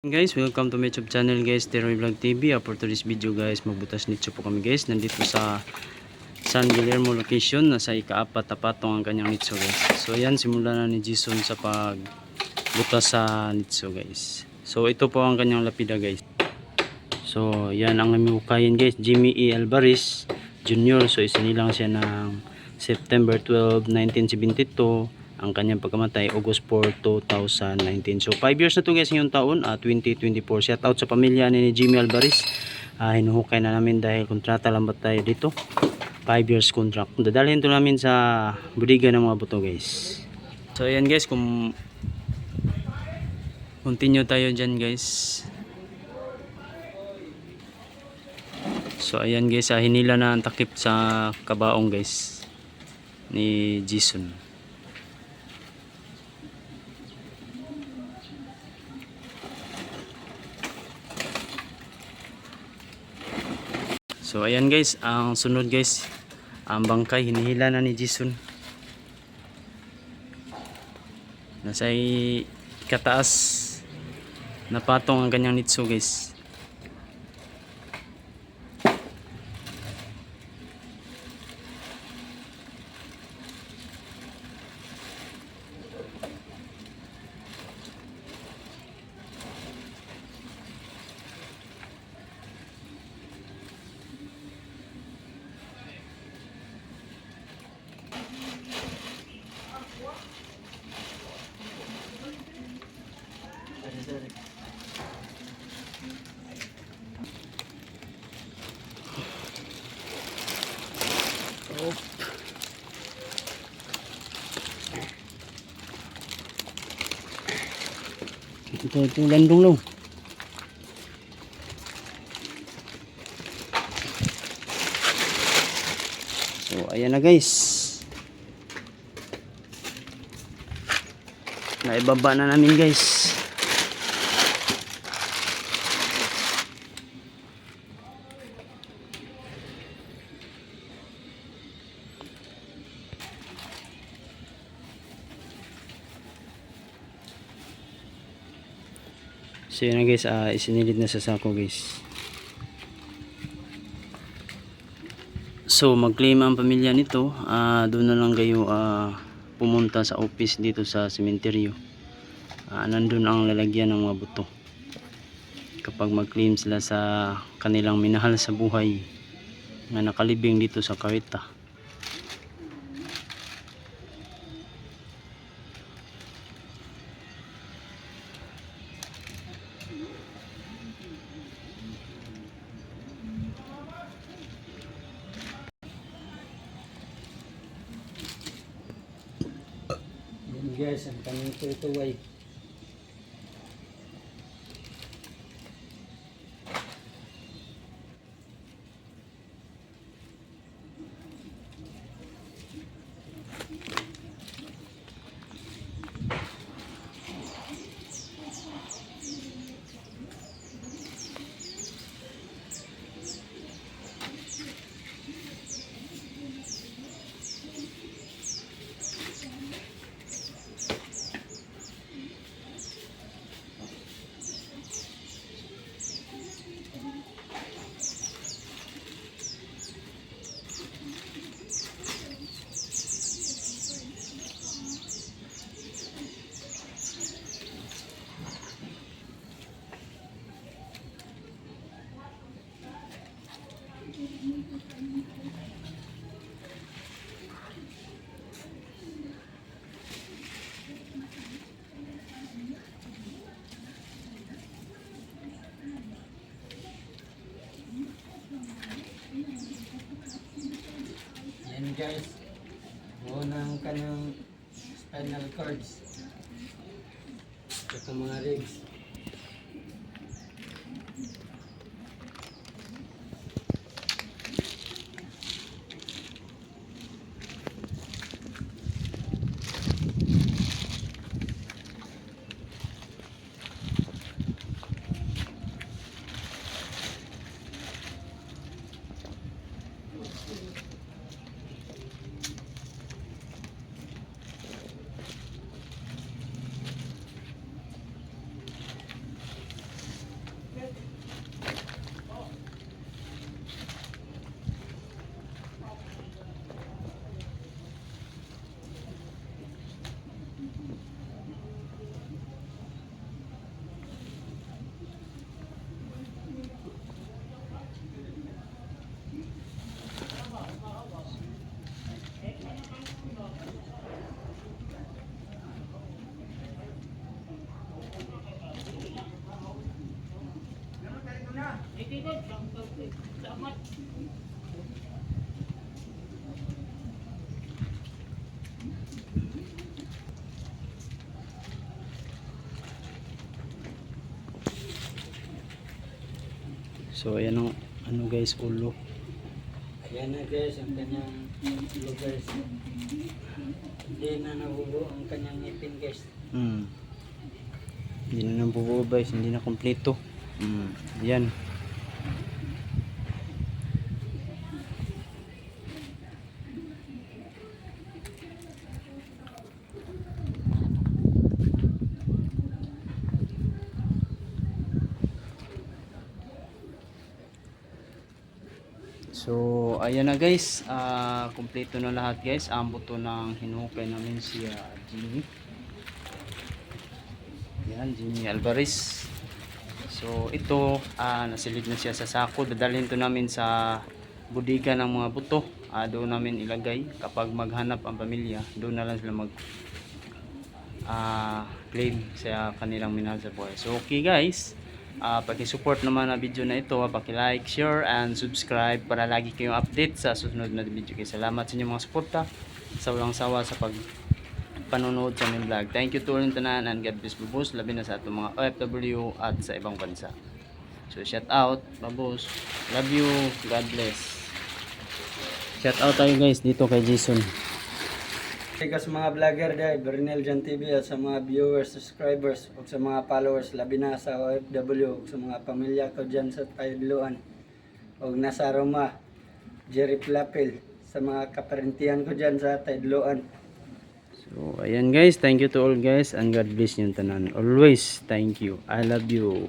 Guys, welcome to my YouTube channel guys, Teroy Vlog TV. Uh, for today's video guys, magbutas nito po kami guys. Nandito sa San Guillermo location, nasa ikaapat na patong ang kanyang nitso guys. So ayan, simulan na ni Jason sa pagbutas sa nitso guys. So ito po ang kanyang lapida guys. So yan ang hukayin guys, Jimmy E. Alvarez Jr. So isinilang siya ng September 12, 1972 ang kanyang pagkamatay August 4, 2019. So 5 years na to guys ngayong taon, ah, 2024. Shout out sa pamilya ni Jimmy Alvarez. Ah, hinuhukay na namin dahil kontrata lang ba tayo dito. 5 years contract. Dadalhin to namin sa budiga ng mga buto guys. So ayan guys, kung continue tayo dyan guys. So ayan guys, ah, hinila na ang takip sa kabaong guys ni Jason. So ayan guys, ang sunod guys, ang bangkay hinihila na ni Jason. Nasa kataas na patong ang kanyang nitso guys. Ito, ito, landong lang. So, ayan na guys. Naibaba na namin guys. So yun na guys, ah, isinilid na sa sako guys. So mag-claim ang pamilya nito, ah, doon na lang kayo ah, pumunta sa office dito sa sementeryo. Ah, nandun ang lalagyan ng mga buto. Kapag mag-claim sila sa kanilang minahal sa buhay na nakalibing dito sa Kawita. Guys, ang kanyang ito guys, buo ng kanyang spinal cords. Tsaka mga ribs. So ayan ang ano guys ulo. Ayan na guys, ang kanyang ulo guys. Hindi na nabubuo ang kanyang ngipin guys. Hmm. Hindi na nang bubuo guys, hindi na kompleto. Hmm. Yan. So, ayan na guys. Ah, kompleto na lahat guys. Ang buto ng hinukay namin si ah, Jimmy. Yan, Jimmy Alvarez. So, ito, ah, nasilid na siya sa sako. Dadalhin to namin sa budiga ng mga buto. Ah, doon namin ilagay. Kapag maghanap ang pamilya, doon na lang sila mag ah, claim sa kanilang minahal sa buhay. So, okay guys. Ah, paki-support naman ang video na ito, paki-like, share, and subscribe para lagi kayong update sa susunod na video. Kaya salamat sa inyong mga suporta sa walang sawa sa pag panonood sa aming vlog. Thank you to yung tanan and God bless babos, labi na sa atong mga OFW at sa ibang bansa. So shout out, babos. Love you, God bless. Shout out tayo guys dito kay Jason. Kaya sa mga vlogger dahil, Bernel Jan TV at sa mga viewers, subscribers, o sa mga followers, labi na sa OFW, o sa mga pamilya ko dyan sa Tayluan, o nasa Roma, Jerry Plapil, sa mga kaparentihan ko dyan sa Tayluan. So ayan guys, thank you to all guys and God bless yung tanan. Always thank you. I love you.